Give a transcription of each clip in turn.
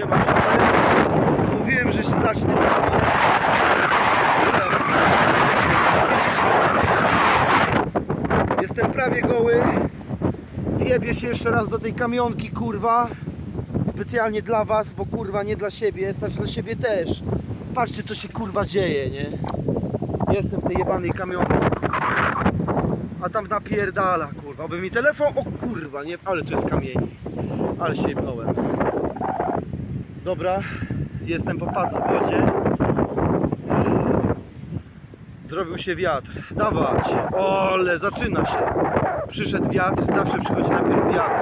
Siema. Mówiłem, że się zacznie za. Jestem prawie goły. Wjebię się jeszcze raz do tej kamionki, kurwa. Specjalnie dla was, bo kurwa nie dla siebie, znaczy dla siebie też. Patrzcie co się kurwa dzieje, nie? Jestem w tej jebanej kamionce. A tam napierdala, kurwa. By mi telefon, o kurwa, nie, ale to jest kamieni. Ale się jebnąłem. Dobra, jestem po pasowodzie. Zrobił się wiatr. Dawać. Ole, zaczyna się. Przyszedł wiatr, zawsze przychodzi najpierw wiatr.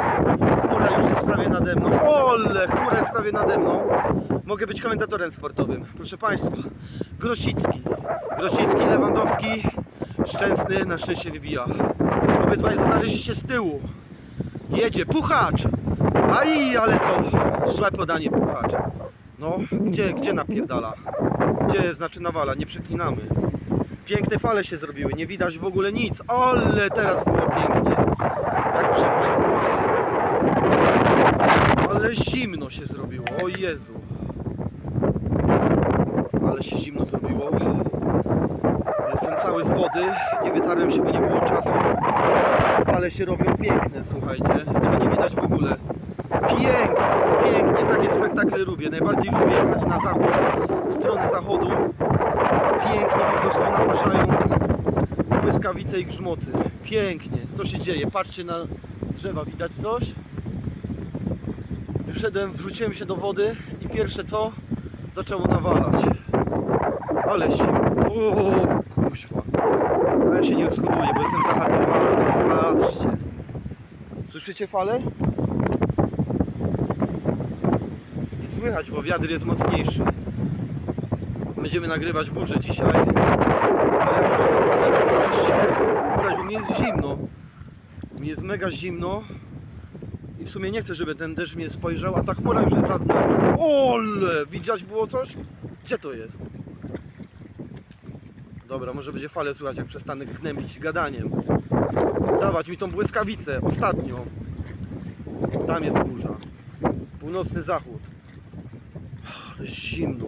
Chmura już jest prawie nade mną. Ole, chmura jest prawie nade mną. Mogę być komentatorem sportowym. Proszę Państwa, Grosicki. Grosicki, Lewandowski, Szczęsny na szczęście wybija. Obydwaj znaleźli się z tyłu. Jedzie, puchacz! Aj, ale to złe podanie puchacz. No, gdzie, gdzie napierdala? Gdzie znaczy nawala? Nie przeklinamy. Piękne fale się zrobiły, nie widać w ogóle nic. Ale teraz było pięknie. Jak proszę Państwa. Ale zimno się zrobiło, o Jezu. Ale się zimno zrobiło. Jestem cały z wody, nie wytarłem się, bo nie było czasu. Fale się robią piękne, słuchajcie. Tego nie widać w ogóle. Pięknie, pięknie, takie spektakle lubię. Najbardziej lubię jechać na zachód, stronę zachodu. Pięknie po prostu naparzają błyskawice i grzmoty. Pięknie, to się dzieje. Patrzcie na drzewa, widać coś? Wyszedłem, wrzuciłem się do wody i pierwsze co? Zaczęło nawalać. Ale się... O, kuźwa. Ja się nie rozchoduję, bo jestem zahartowany. Patrzcie. Słyszycie falę? Nie słychać, bo wiatr jest mocniejszy. Będziemy nagrywać burzę dzisiaj. Ale muszę spadać, bo muszę się ubrać, bo mi jest zimno. Mi jest mega zimno. I w sumie nie chcę, żeby ten deszcz mnie spojrzał, a ta chmura już jest za dno. Ole! Widziałeś było coś? Gdzie to jest? Dobra, może będzie fale słychać, jak przestanę gnębić gadaniem. Dawać mi tą błyskawicę, ostatnią. Tam jest burza. Północny zachód. Zimno.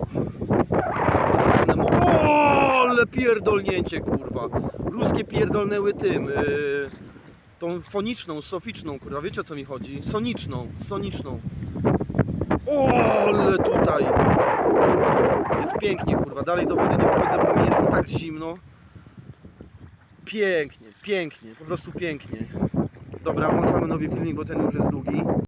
O, ale pierdolnięcie, kurwa. Ruskie pierdolnęły tym. Yy, tą foniczną, soficzną, kurwa. Wiecie o co mi chodzi? Soniczną, soniczną. O, ale tutaj. Jest pięknie, kurwa. Dalej do wody nie wchodzę, bo mi jest tak zimno. Pięknie, pięknie, po prostu pięknie. Dobra, włączamy nowy filmik, bo ten już jest długi.